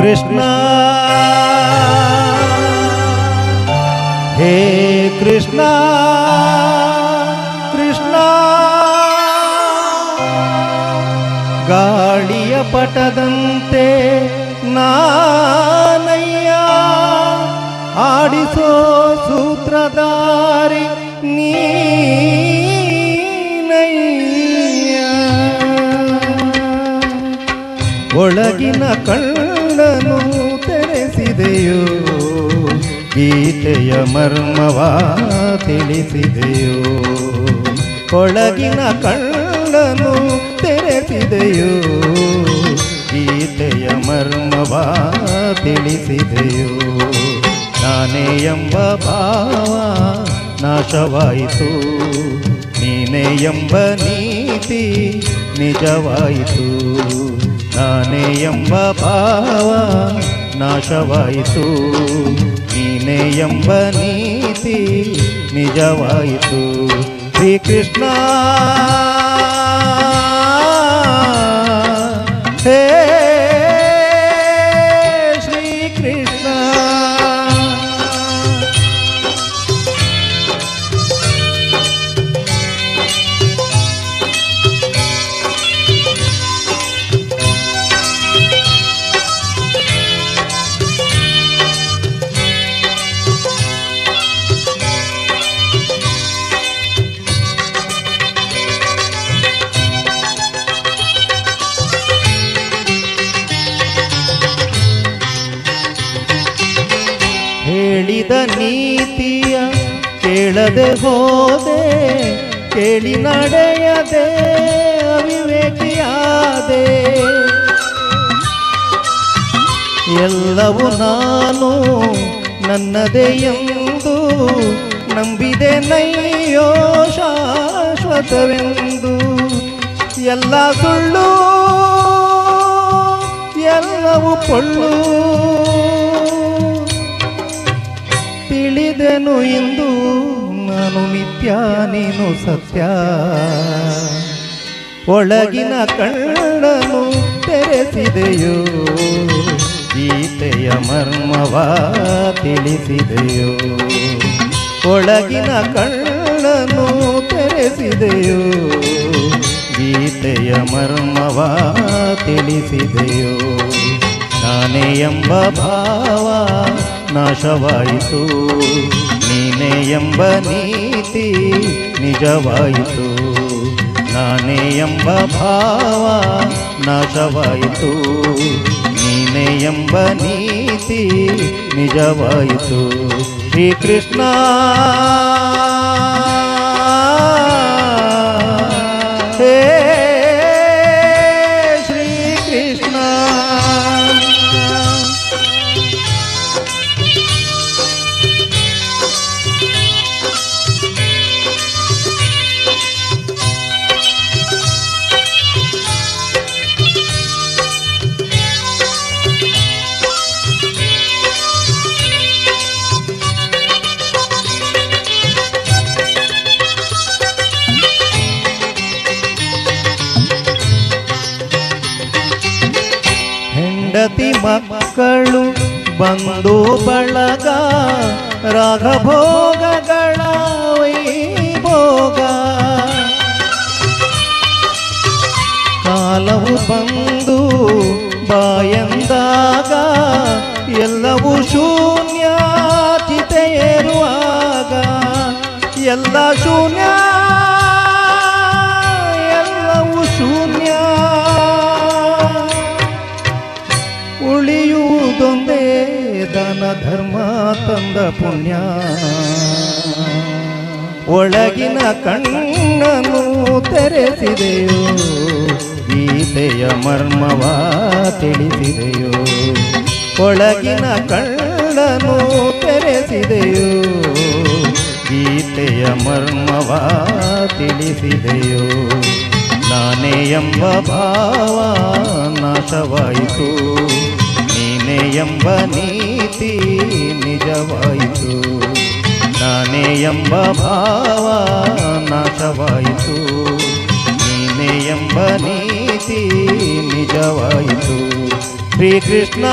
ಕೃಷ್ಣ ಹೇ ಕೃಷ್ಣ ಕೃಷ್ಣ ಗಾಳಿಯ ಪಟದಂತೆ ನಾನಯ್ಯ ಆಡಿಸೋ ಸೂತ್ರಧಾರಿ ನೀನಯ್ಯ ಒಳಗಿನ ಕಣ್ಣನು ಗೀತೆಯ ಮರ್ಮವ ತಿಳಿಸಿದೆಯೋ? ಒಳಗಿನ ಕಣ್ಣನು ತೆರೆಸಿದೆಯೋ? ಗೀತೆಯ ಮರ್ಮವ ತಿಳಿಸಿದೆಯೋ? ನಾನೇ ಎಂಬ ಭಾವ ನಾಶವಾಯಿತು. ನೀನೇ ಎಂಬ ನೀತಿ ನಿಜವಾಯಿತು. ನಾನೇ ಎಂಬ ಭಾವ ನಾಶವಾಯಿತು. ನೀನೇ ಎಂಬ ನೀತಿ ನಿಜವಾಯಿತು ಶ್ರೀಕೃಷ್ಣ ಹೇಳಿದ ನೀತಿಯ ಕೇಳದೆ ಹೋದೆ, ಕೇಳಿ ನಡೆಯದೆ, ಅವಿವೇಕಿಯಾದೆ. ಎಲ್ಲವೂ ನಾನು ನನ್ನದೇ ಎಂದು ನಂಬಿದೆ ನೈಯೋ ಶಾಶ್ವತವೆಂದು. ಎಲ್ಲ ಸುಳ್ಳು, ಎಲ್ಲವೂ ಪೊಳ್ಳು. ತಿಳಿದೆನು ಇಂದು ನಾನು ನಿತ್ಯ ನೀನು ಸತ್ಯ. ಒಳಗಿನ ಕಣ್ಣನು ತೆರೆಸಿದೆಯೋ ಗೀತೆಯ ಮರ್ಮವ ತಿಳಿಸಿದೆಯೋ. ಒಳಗಿನ ಕಣ್ಣನು ತೆರೆಸಿದೆಯೋ ಗೀತೆಯ ಮರ್ಮವ ತಿಳಿಸಿದೆಯೋ. ನಾನೇ ಎಂಬ ಭಾವ ನಾಶವಾಯಿತು. ನೀನೇ ಎಂಬ ನೀತಿ ನಿಜವಾಯಿತು. ನಾನೇ ಎಂಬ ಭಾವ ನಾಶವಾಯಿತು. ನೀನೇ ಎಂಬ ನೀತಿ ನಿಜವಾಯಿತು. ಶ್ರೀಕೃಷ್ಣ ಹೆಂಡತಿ ಮಕ್ಕಳು ಬಂದು ಬಳಗ ರಾಗಭೋಗಗಳ ಭೋಗ ಕಾಲವು ಬಂದು ಬಾಯಂದಾಗ ಎಲ್ಲವೂ ಶೂನ್ಯ ಚಿತೆಯೇರುವಾಗ. ಎಲ್ಲ ಶೂನ್ಯ ಉಳಿಯುವುದೊಂದೇ ದನ ಧರ್ಮ ತಂದ ಪುಣ್ಯ. ಒಳಗಿನ ಕಣ್ಣನು ತೆರೆಸಿದೆಯೋ, ಗೀತೆಯ ಮರ್ಮವ ತಿಳಿಸಿದೆಯೋ, ಒಳಗಿನ ಕಣ್ಣನು ತೆರೆಸಿದೆಯೋ, ಗೀತೆಯ ಮರ್ಮವ ತಿಳಿಸಿದೆಯೋ, ನಾನೇ ಎಂಬ ಭಾವ ನಾಶವಾಯಿತು. ನೀನೇ ಎಂಬ ನೀತಿ ನಿಜವಾಯಿತು. ನಾನೇ ಎಂಬ ಭಾವ ನಾಶವಾಯಿತು. ನೀನೇ ಎಂಬ ನೀತಿ ನಿಜವಾಯಿತು. ಶ್ರೀಕೃಷ್ಣ!